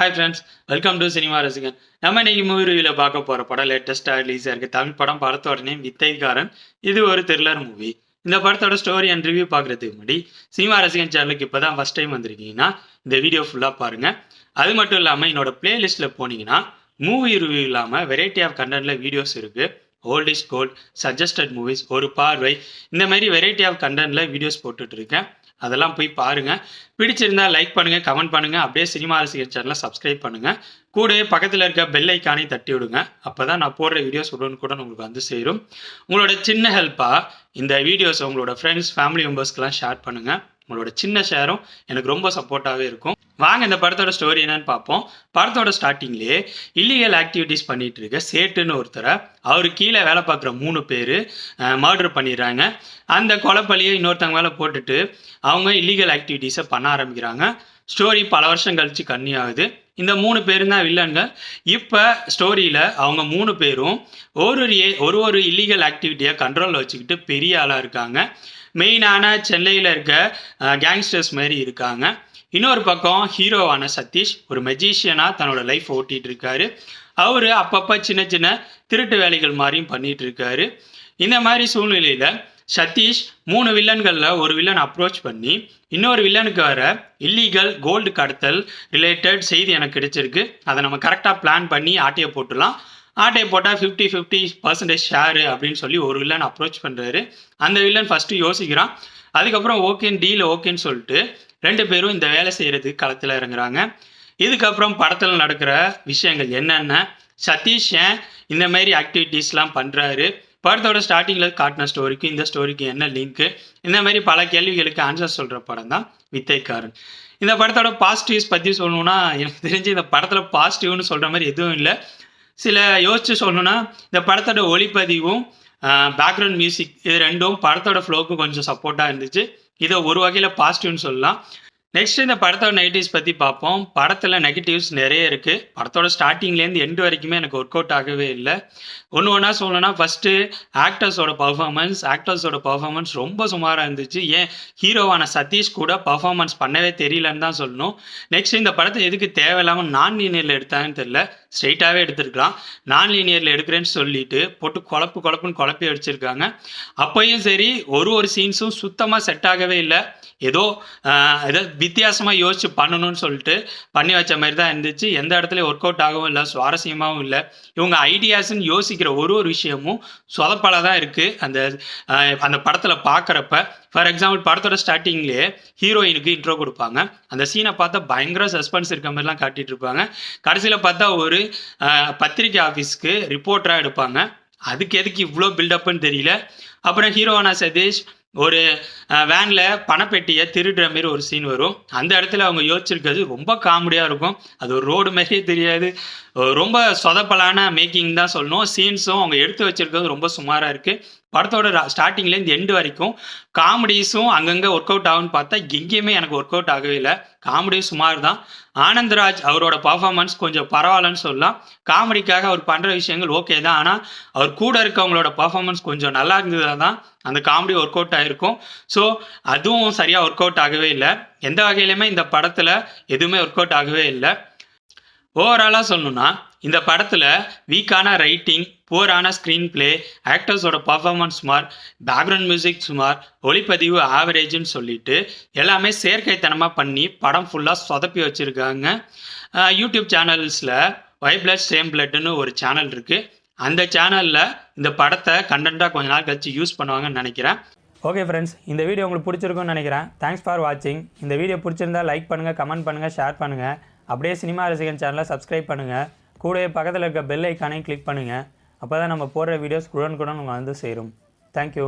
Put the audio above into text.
Hi friends welcome to cinema ரசிகன் நம்ம இன்னைக்கு மூவி ரிவியூவில் பார்க்க போகிற படம் லேட்டஸ்ட்டாக ரிலீஸாக இருக்குது தமிழ் படம் படத்தோட நேம் வித்தைக்காரன். இது ஒரு த்ரில்லர் மூவி இந்த படத்தோட ஸ்டோரி அண்ட் ரிவ்யூ பார்க்குறதுக்கு முன்னாடி சினிமா ரசிகன் சேனலுக்கு இப்போ தான் ஃபஸ்ட் டைம் வந்திருக்கீங்கன்னா இந்த வீடியோ ஃபுல்லாக பாருங்கள் அது மட்டும் இல்லாமல் என்னோட பிளேலிஸ்ட்டில் போனீங்கன்னா மூவி ரிவ்யூ இல்லாமல் வெரைட்டி ஆஃப் கண்டென்ட்டில் வீடியோஸ் இருக்குது old is gold suggested movies ஒரு பார்வை இந்த மாதிரி வெரைட்டி ஆஃப் கண்டென்ட்டில் வீடியோஸ் போட்டுட்டு இருக்கேன். அதெல்லாம் போய் பாருங்கள் பிடிச்சிருந்தா லைக் பண்ணுங்கள் கமெண்ட் பண்ணுங்கள் அப்படியே சினிமா ரசிகர் சேனலை சப்ஸ்கிரைப் பண்ணுங்க. கூடவே பக்கத்தில் இருக்க பெல் ஐக்கானே தட்டி விடுங்க. அப்போ தான் நான் போடுற வீடியோஸ் உடனுக்குடன் உங்களுக்கு வந்து சேரும். உங்களோட சின்ன ஹெல்ப்பாக இந்த வீடியோஸ் உங்களோட ஃப்ரெண்ட்ஸ் ஃபேமிலி மெம்பர்ஸ்க்கெலாம் ஷேர் பண்ணுங்கள் உங்களோட சின்ன ஷேரும் எனக்கு ரொம்ப சப்போர்ட்டாகவே இருக்கும். வாங்க இந்த படத்தோட ஸ்டோரி என்னன்னு பார்ப்போம். படத்தோட ஸ்டார்டிங்லேயே இல்லீகல் ஆக்டிவிட்டீஸ் பண்ணிட்டு இருக்க சேட்டுன்னு ஒருத்தரை. அவர் கீழே வேலை பார்க்குற மூணு பேர் மர்டர் பண்ணிடுறாங்க. அந்த கொலைப்பழியை இன்னொருத்தவங்க மேலே போட்டுட்டு அவங்க இல்லீகல் ஆக்டிவிட்டீஸை பண்ண ஆரம்பிக்கிறாங்க. ஸ்டோரி பல வருஷம் கழிச்சு கன்னி ஆகுது இந்த மூணு பேரும் தான் வில்லன்கள். இப்போ ஸ்டோரியில் அவங்க மூணு பேரும் ஒரு ஒரு ஏ- ஒரு ஒரு இல்லீகல் ஆக்டிவிட்டியை கண்ட்ரோலில் வச்சுக்கிட்டு பெரிய ஆளாக இருக்காங்க. மெயினான சென்னையில் இருக்க கேங்ஸ்டர்ஸ் மாதிரி இருக்காங்க. இன்னொரு பக்கம் ஹீரோவான சதீஷ் ஒரு மெஜிஷியனாக தன்னோட லைஃப் ஓட்டிகிட்டு இருக்காரு. அவர் அப்பப்போ சின்ன சின்ன திருட்டு வேலைகள் மாதிரியும் பண்ணிகிட்டு இருக்காரு. இந்த மாதிரி சூழ்நிலையில் சதீஷ் மூணு வில்லன்களில் ஒரு வில்லன் அப்ரோச் பண்ணி இன்னொரு வில்லனுக்கு வர இல்லீகல் கோல்டு கடத்தல் ரிலேட்டட் செய்தி எனக்கு கிடைச்சிருக்கு. அதை நம்ம கரெக்டாக பிளான் பண்ணி ஆட்டையை போட்டுடலாம். ஆட்டையை போட்டால் ஃபிஃப்டி ஃபிஃப்டி பர்சன்டேஜ் ஷேரு அப்படின்னு சொல்லி ஒரு வில்லன் அப்ரோச் பண்ணுறாரு அந்த வில்லன் ஃபஸ்ட்டு யோசிக்கிறான். அதுக்கப்புறம் ஓகேன்னு டீல் ஓகேன்னு சொல்லிட்டு ரெண்டு பேரும் இந்த வேலை செய்கிறதுக்கு களத்தில் இறங்குறாங்க. இதுக்கப்புறம் படத்தில் நடக்கிற விஷயங்கள் என்னென்ன? சதீஷ் ஏன் இந்த மாதிரி ஆக்டிவிட்டீஸ்லாம் பண்ணுறாரு படத்தோட ஸ்டார்டிங்கில் காட்டின ஸ்டோரிக்கு இந்த ஸ்டோரிக்கு என்ன லிங்க்கு இந்த மாதிரி பல கேள்விகளுக்கு ஆன்சர் சொல்கிற படம் தான் வித்தைக்காரன். இந்த படத்தோட பாசிட்டிவ்ஸ் பற்றி சொல்லணும்னா எனக்கு தெரிஞ்சு இந்த படத்தில் பாசிட்டிவ்னு சொல்கிற மாதிரி எதுவும் இல்லை. சில யோசித்து சொல்லணும்னா இந்த படத்தோட ஒளிப்பதிவும் பேக்ரவுண்ட் மியூசிக் இது ரெண்டும் படத்தோட ஃப்ளோவுக்கும் கொஞ்சம் சப்போர்ட்டாக இருந்துச்சு. இதை ஒரு வகையில் பாசிட்டிவ்னு சொல்லலாம். நெக்ஸ்ட் இந்த படத்தோட நெகட்டிவ்ஸ் பற்றி பார்ப்போம். படத்தில் நெகட்டிவ்ஸ் நிறைய இருக்குது படத்தோட ஸ்டார்டிங்லேருந்து எண்டு வரைக்குமே எனக்கு ஒர்க் அவுட் ஆகவே இல்லை. ஒன்று ஒன்றா சொல்லணும்னா ஃபஸ்ட்டு ஆக்டர்ஸோட பர்ஃபார்மன்ஸ் ஆக்டர்ஸோட பர்ஃபார்மன்ஸ் ரொம்ப சுமாராக இருந்துச்சு. ஏன்? ஹீரோவான சதீஷ் கூட பர்ஃபார்மன்ஸ் பண்ணவே தெரியலன்னு தான் சொல்லணும். நெக்ஸ்ட் இந்த படத்தை எதுக்கு தேவையில்லாமல் நான் லீனியரில் எடுத்தாங்கன்னு தெரியல. ஸ்ட்ரெயிட்டாகவே எடுத்திருக்கலாம். நான் லீனியரில் எடுக்கிறேன்னு சொல்லிட்டு போட்டு குழப்பு குழப்புன்னு குழப்பி அடிச்சிருக்காங்க. அப்பையும் சரி ஒரு ஒரு சீன்ஸும் சுத்தமாக செட் ஆகவே இல்லை. ஏதோ ஏதோ வித்தியாசமாக யோசிச்சு பண்ணணும்னு சொல்லிட்டு பண்ணி வச்ச மாதிரி தான் இருந்துச்சு. எந்த இடத்துலையும் ஒர்க் அவுட் ஆகவும் இல்லை சுவாரஸ்யமாகவும் இல்லை. இவங்க ஐடியாஸ்ன்னு யோசிக்கிற ஒரு ஒரு விஷயமும் சொதப்பலாக தான் இருக்குது அந்த அந்த படத்தில் பார்க்குறப்ப ஃபார் எக்ஸாம்பிள் படத்தோட ஸ்டார்டிங்லேயே ஹீரோயினுக்கு இன்ட்ரோ கொடுப்பாங்க. அந்த சீனை பார்த்தா பயங்கர சஸ்பென்ஸ் இருக்க மாதிரிலாம் காட்டிட்டு இருப்பாங்க. கடைசியில் பார்த்தா ஒரு பத்திரிகை பத்திரிக்கை ஆஃபீஸ்க்கு ரிப்போர்ட்டராக எடுப்பாங்க. அதுக்கு எதுக்கு இவ்வளோ பில்டப்னு தெரியல. அப்புறம் ஹீரோவானா சதீஷ் ஒரு வேனில் பணப்பெட்டியை திருடுற மாரி ஒரு சீன் வரும். அந்த இடத்துல அவங்க யோசிச்சிருக்கிறது ரொம்ப காமெடியாக இருக்கும். அது ஒரு ரோடு மாதிரியே தெரியாது. ரொம்ப சொதப்பலான மேக்கிங் தான் சொல்லணும். சீன்ஸும் அவங்க எடுத்து வச்சிருக்கிறது ரொம்ப சுமாராக இருக்குது படத்தோட ஸ்டார்டிங்லேருந்து எண்டு வரைக்கும் காமெடிஸும் அங்கங்கே ஒர்க் அவுட் ஆகும்னு பார்த்தா எங்கேயுமே எனக்கு ஒர்க் அவுட் ஆகவே இல்லை. காமெடி சுமார் தான் ஆனந்த்ராஜ் அவரோட பர்ஃபார்மன்ஸ் கொஞ்சம் பரவாயில்லன்னு சொல்லலாம். காமெடிக்காக அவர் பண்ணுற விஷயங்கள் ஓகே தான். ஆனால் அவர் கூட இருக்கவங்களோட பர்ஃபார்மன்ஸ் கொஞ்சம் நல்லா இருந்ததா தான் அந்த காமெடி ஒர்க் அவுட் ஆகிருக்கும் ஸோ அதுவும் சரியாக ஒர்க் அவுட் ஆகவே இல்லை. எந்த வகையிலுமே இந்த படத்தில் எதுவுமே ஒர்க் அவுட் ஆகவே இல்லை. ஓவராலாக சொல்லணும்னா இந்த படத்தில் வீக்கான ரைட்டிங் புவரான ஸ்க்ரீன் பிளே ஆக்டர்ஸோட பர்ஃபார்மன்ஸ் சுமார் பேக்ரவுண்ட் மியூசிக் சுமார் ஒளிப்பதிவு ஆவரேஜ்னு சொல்லிட்டு எல்லாமே செயற்கைத்தனமாக பண்ணி படம் ஃபுல்லாக சொதப்பி வச்சுருக்காங்க. யூடியூப் சேனல்ஸில் ஒய் பிளட் சேம் பிளட்னு ஒரு சேனல் இருக்குது அந்த சேனலில் இந்த படத்தை கண்டென்ட்டாக கொஞ்ச நாள் கழிச்சு யூஸ் பண்ணுவாங்கன்னு நினைக்கிறேன். ஓகே ஃப்ரெண்ட்ஸ் இந்த வீடியோ உங்களுக்கு பிடிச்சிருக்கும்னு நினைக்கிறேன். தேங்க்ஸ் ஃபார் வாட்சிங் இந்த வீடியோ பிடிச்சிருந்தா லைக் பண்ணுங்கள் கமெண்ட் பண்ணுங்கள் ஷேர் பண்ணுங்கள் அப்படியே சினிமா ரசிகன் சேனலை சப்ஸ்கிரைப் பண்ணுங்கள் கூடவே பக்கத்தில் இருக்க பெல் ஐக்கானையும் கிளிக் பண்ணுங்கள் அப்போ தான் நம்ம போடுற வீடியோஸ் குடன் குடன் உங்களுக்கு வந்து சேரும். தேங்க்யூ